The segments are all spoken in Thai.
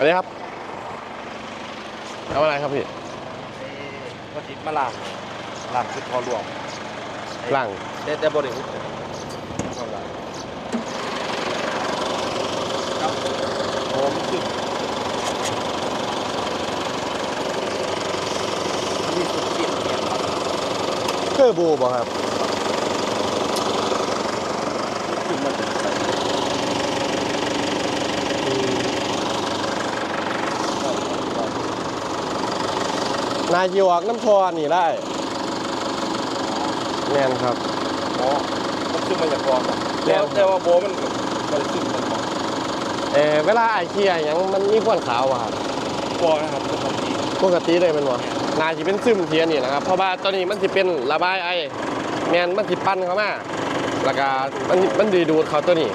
อันนี้ครับเอาอะไรครับพี่ก็ติดมาล่างล่างคือพอรวมล่างได้ได้บริหุบครับผมคือมันมีสุดกินเนี่ยครับเทอร์โบบ่ครับ คือมันจะใส่ นายจีวอกน้ำทอนี่ได้แน่นครับอ๋อมันขึ้นมาจากคอครับแล้แต่วแต่ว่าโบมันมันขึ้นมันหมอเออเวลาไอเคียอย่างมันมีควันขาวอะครับคอนะครับปกติปกติเลยแมันวะนาจะเป็นซึมเทียนนี่นะครับ เพราะว่าตอนนี้มันจะเป็นระบายไอแมนมันสิปั้นเข้ามาแล้วก็มันมันดีดูดเขาตัวนี้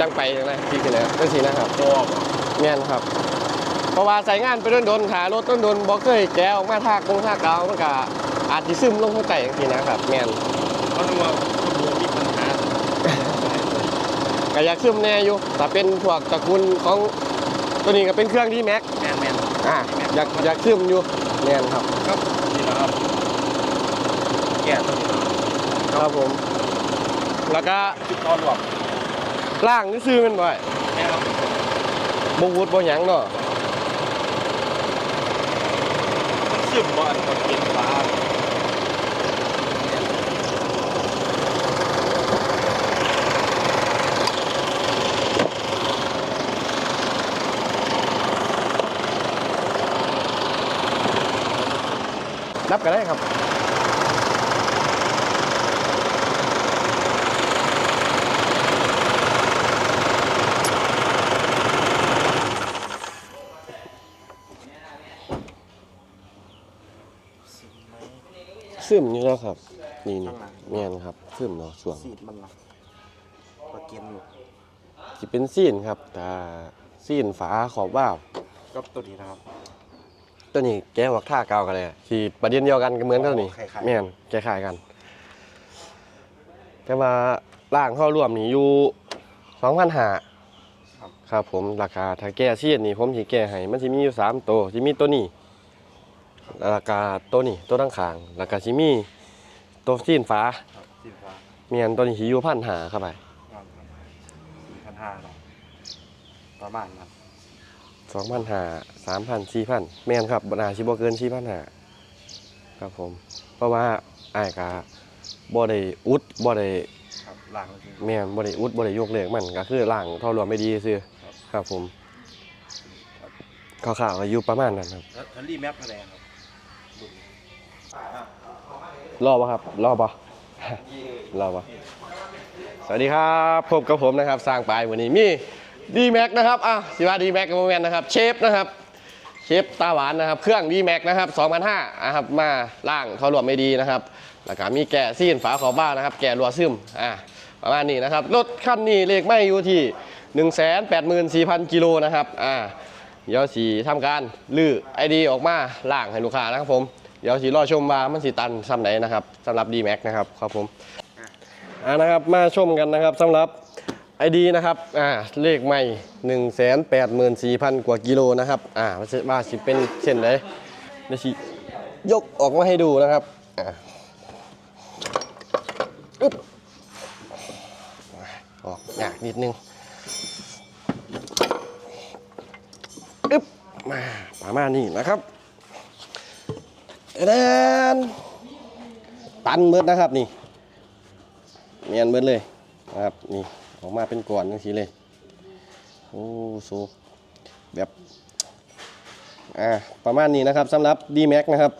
จังไปจังไงที่กันเลยจังสีนะครับคอแมนครับเพ ราะว่าใส่งานไปโดนๆขารถโดนๆบ่เคยแกะออกมาทากงทากาวมันก็อาจจะซึมลงข้างใต้จังซี่นะครับแมนเพราะว่าโบมีปัญหาก็อยากซึมแน่อยู่แต่เป็นพวกตระกูลของตัวนี้ก็เป็นเครื่องดีแม็กแมนแมนอะอยากอยากซึมอยู่แมนครับครับนี่นะครับแก่ตัวนี้ครับผม แล้วก็คือตอนรวมล่างนี่ซื้อมันบ่อยแม่ครับบ่วูดบ่หยังเนาะ มัน ซึมบ่อันกับกินปลานับกันได้ครับ ซึมอยู่แล้วครับ นี่นี่แม่นครับซึมเนาะช่วงสีดมันละก็เกียนอยู่สิเป็นซีนครับแต่ซีนฝาขอบว่าวก็ตัวนี้นะครับ ตัวนี้แก้วักท่าเก่ากันเลยที่ประเด็นเดียวกันก็เหมือนกันนี่คล้ายๆ แม่นคล้ายๆกัน แต่ว่าร่างเข้ารวมนี่อยู่สองพันหาครับ ครับผมราคาถ้าแก้ซีนนี่ผมสิแก้ให้มันสิมีอยู่สามตัวสิมีตัวนี้ ราคาตัวนี้ตัวตั้งขางแล้วก็สิมีตัวซีนฝาครับสีฟ้าเมียนตัวนี้สิอยู่พันหาเข้าไปครับสี่พันห้าเนาะประมาณนั้นสองพันหาสามพันสี่พันแม่นครับบนาชิบเกินสี่พันหาครับผม เพราะว่าไอ้ายกาบ่ได้อุดบ่ได้ครับล่างก็คือแม่นบ่ได้อุดบ่ได้ยกเลิกมันก็คือล่างท่อรวมไม่ดีซื่อครับ ครับผมข่าวๆก็อยู่ประมาณนั้นครับ แล้วทันรีแมปแสดงครับดู รอบ่ครับ รอบ่รอบ่สวัสดีครับพบกับผมนะครับสร้างปลายวันนี้มีดีแม็กนะครับอะสิว่าดีแม็กกับโมเมนนะครับเชฟนะครับเชฟตาหวานนะครับเครื่องดีแม็กนะครับ2005นะครับมาล่างเขารวมไม่ดีนะครับแล้วก็มีแกะซีนฝาขอบบ้านนะครับ แกะรัวซึมอ่าประมาณนี้นะครับรถคันนี้เลขไม่อยู่ที่ 184,000กิโลนะครับอ่า เดี๋ยวสีทำการลื้อไอดีออกมาล่างให้ลูกค้านะครับผมเดี๋ยวสีรอชมว่ามันสีตันซ้ำไหนนะครับสำหรับ d m a x นะครับครับผมอ่านะครับมาชมกันนะครับสำหรับไอดีนะครับอ่าเลขใหม่1 8 4 0 0 0 กว่ากิโลนะครับอ่าว่าสิเป็นเช่นไหนเดี๋ยวสิยกออกมาให้ดูนะครับอ่าอึ๊บออกยากนิดนึง อึ๊บ มาประมาณนี้นะครับแดนตันเบิดนะครับนี่เมียนเบิดเลยนะครับนี่ออกมาเป็นก้อนจังซี่เลยโอ้สูบแบบอ่าประมาณนี้นะครับสำหรับ d m a x นะครับ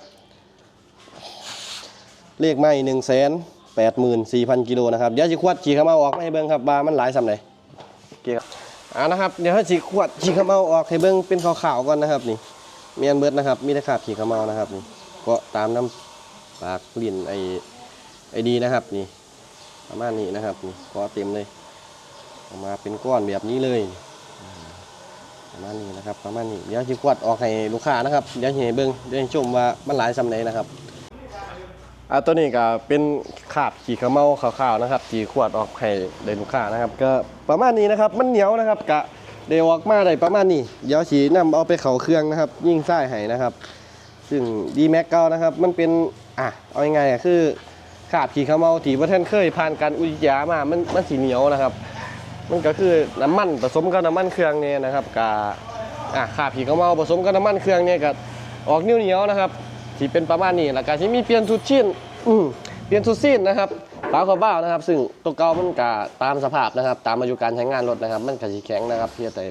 เลขไม่หนึ่งแสนแปดหมื่นสี่พันกิโลนะครับเดี๋ยวจะขวดขี่ขมเอาออกมาให้เบิ้งครับว่ามันหลายสำไหนเกี่ยว อ่านะครับเดี๋ยวให้สีขวดขี่ขมเอาออกให้เบิ้งเป็นขาวๆก่อนนะครับ นี่เมียนเบิดนะครับ มีแต่ขาบขี่ขมเอานะครับนี่ก็ตามน้ำปากลิ้นไอไอดีนะครับ นี่ ประมาณนี้นะครับนี่ก็เต็มเลยออกมาเป็นก้อนแบบนี้เลยประมาณนี้นะครับประมาณนี้เดี๋ยวจะกวดออกให้ลูกค้านะครับเดี๋ยวให้เบิ้งเดี๋ยวชมว่ามันหลายสำไหนนะครับ อ่าตัวนี้ก็เป็นขาบขี่ขมเมาขาวๆนะครับขี่ขวดออกให้ได้ลูกค้านะครับ ก็ประมาณนี้นะครับมันเหนียวนะครับกะเดี๋ยวออกมาได้ประมาณนี้เดี๋ยวสีนำเอาไปเข้าเครื่องนะครับ ยิ่งไส้ให้นะครับ ซึ่งดีแม็กเก่านะครับ มันเป็นอะเอายังไงอะคือขาบขี่ขาวเมาที่ว่าท่านเคยผ่านการอุจจามามันมันสีเหนียวนะครับ มันก็คือน้ำมันผสมกับน้ำมันเครื่องเนี่ยนะครับกาอะขาบขี่ขาวเมาผสมกับน้ำมันเครื่องเนี่ยก็ออกเหนียวเหนียวๆนะครับ ที่เป็นประมาณนี้แล้วก็ที่มีเปลี่ยนชุดชิ้นอืมเปลี่ยนชุดสิ้นนะครับฝาขาวเบ้านะครับ ซึ่งตัวเก่ามันก็ตามสภาพนะครับ ตามอายุการใช้งานรถนะครับ มันก็สีแข็งนะครับเพียงแต่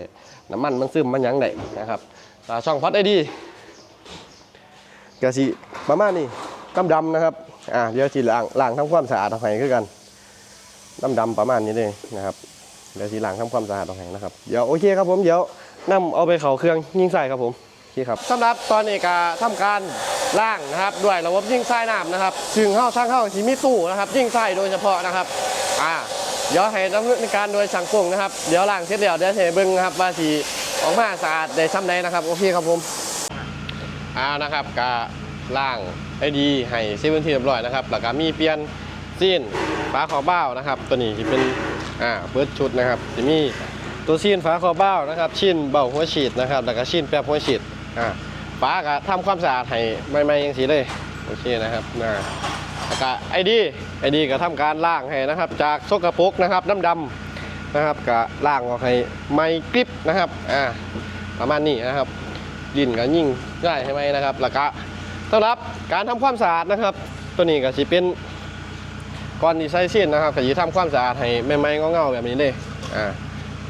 น้ำมันมันซึมมันยังได้นะครับอ่าช่องพัดได้ดีก็สิประมาณนี้ดำดำนะครับอ่าเดี๋ยวสิล้างล้างทำความสะอาดเอาให้คือกันดำดำประมาณนี้เลยนะครับเดี๋ยวสิล้างทำความสะอาดเอาให้นะครับเดี๋ยวโอเคครับผมเดี๋ยวนํเอาไปเข้าเครื่องยิงใส่ครับผม โอเครับสำหรับตอนนี้ก็ทำการล่างนะครับ ด้วยระบบยิงใส่น้ำนะครับซึ่งเข้าทางเข้าที่มีตู้นะครับยิงใส่โดยเฉพาะนะครับอ่าเดี๋ยวให้ดำเนินการโดยช่างปรุงนะครับเดี๋ยวล้างเสร็จแล้วเดี๋ยวให้เบิ่งนะครับว่าสิออกมาสะอาดได้ซ้ำใดนะครับโอเคครับผมอ่านะครับกาล่างไอดีให้เซเว่นทีเรียบร้อยนะครับแล้วก็มีเปลี่ยนซีนฝาขอบเบ้านะครับ ตัวนี้ที่เป็นอ่าเบิร์ดชุดนะครับจะมีตัวซีนฝาขอบเบ้านะครับชิ้นเบ้าหัวฉีดนะครับแล้วก็ชิ้นแป๊บหัวฉีด อ่าฝาก็ทำความสะอาดให้ใหม่ๆย่างสีเลยโอเคนะครับนะแล้วก็ไอดีไอดีก็ทำการล่างให้นะครับ จากสกปรกนะครับน้ำดำนะครับก็ล่างออกให้ไม่กริบนะครับอ่าประมาณนี้นะครับดินก็ยิ่งง่ายใช่ไหมนะครับแล้วก็สำหรับการทำความสะอาดนะครับ ตัวนี้ก็สิเป็นก่อนที่ใช้สิ้นนะครับก็จะทำความสะอาดให้ไม่ไม้เงาๆแบบนี้เลยอ่า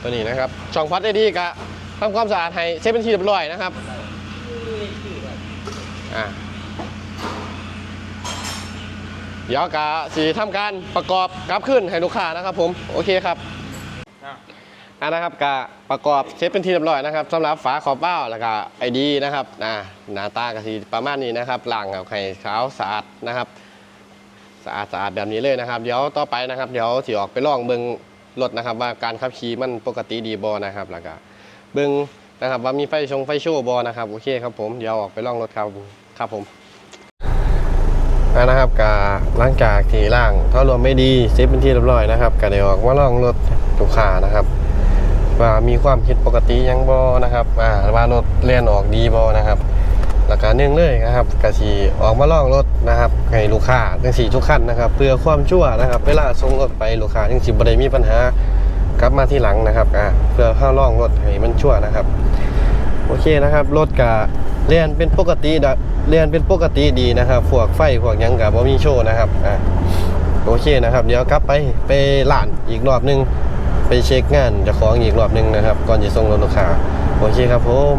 ตัวนี้นะครับช่องพัดได้ดีก็ทำความสะอาดให้เช็ดเป็นที่เรียบร้อยนะครับ อ่าเดี๋ยวกะสีทำการประกอบกลับขึ้นให้ลูกค้านะครับผมโอเคครับอะนะครับก็ประกอบเซตเป็นที่เรียบร้อยนะครับสำหรับฝาขอบเบ้าแล้วก็ไอดีนะครับอ่าหน้าตาก็สีประมาณนี้นะครับล้างกับไข่ขาวสะอาดนะครับสะอาดสะอาดแบบนี้เลยนะครับ เดี๋ยวต่อไปนะครับเดี๋ยวสิออกไปลองเบิ้งรถนะครับ ว่าการขับขี่มันปกติดีบอนะครับแล้วก็เบิ้ง นะครับว่ามีไฟชงไฟโชว์บอนะครับโอเคครับผมเดี๋ยวออกไปล่องรถครับครับผมอ่นะครับกาหลังจากที่ล่างเท่ารวมไม่ดีเซตเป็นที่เรียบร้อยนะครับก็เดี๋ยวออกมาล่องรถลูกค้านะครับ ว่ามีความผิดปกติยังบอนะครับอ่าว่ารถเลียนออกดีบอนะครับแล้วก็เนื่องเลยนะครับกะสีออกมาล่องรถนะครับให้ลูกค้าทั้งสี่ทุกขั้นนะครับ เพื่อความชั่วนะครับ เวลาส่งรถไปลูกค้าทั้งสี่บได้มีปัญหา กลับมาที่หลังนะครับอ่าเพื่อเข้าล่องรถให้มันชั่วนะครับ โอเคนะครับ รถกะเลียนเป็นปกติดเลียนเป็นปกติดีนะครับพวกไฟพวกยังกับบ่มีโชว์นะครับอ่าโอเคนะครับ เดี๋ยวกลับไปไปหลานอีกรอบหนึง ไปเช็คงานจะของอีกรอบหนึ่งนะครับ ก่อนจะส่งรถลูกค้าโอเคครับผม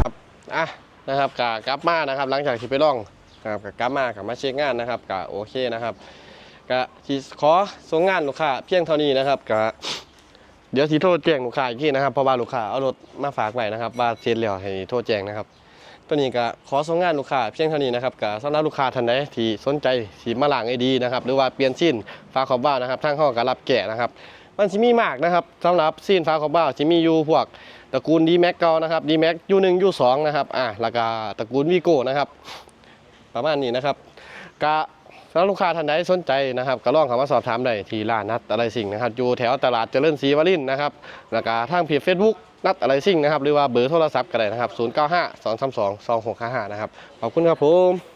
ครับอะนะครับกกลับมานะครับ หลังจากที่ไปล่องครับก็กลับมากับมาเช็คงานนะครับก็โอเคนะครับก็ที่ขอส่งงานลูกค้าเพียงเท่านี้นะครับก็ เดี๋ยวที่โทษแจ้งลูกค้าอีกทีนะครับเพราะว่าลูกค้าเอารถมาฝากไว้นะครับว่าเสร็จแล้วให้โทษแจ้งนะครับตัวนี้ก็ขอส่งงานลูกค้าเพียงเท่านี้นะครับก็สำหรับลูกค้าท่านใดที่สนใจสีมาล้างไอดีนะครับหรือว่าเปลี่ยนชิ้นฝาขอบบ้านนะครับทางห้องก็รับแกะนะครับมันจะมีมากนะครับสำหรับซีนฟ้าขาวบ้าจะมีอยู่พวกตระกูลดีแม็กเก่านะครับดีแม็กยูหนึ่งยูสองนะครับอะแล้วก็ตระกูลวีโก้นะครับประมาณนี้นะครับก็ สำหรับลูกค้าท่านใดสนใจนะครับก็ลองเข้ามาสอบถามได้ที่ร้านนัดอะไรสิ่งนะครับอยู่แถวตลาดเจริญศรีวรินทร์นะครับแล้วก็ทางเพจเฟซบุ๊กนัดอะไรสิ่งนะครับหรือว่าเบอร์โทรศัพท์ก็ได้นะครับ 095 232 2655 นะครับขอบคุณครับผม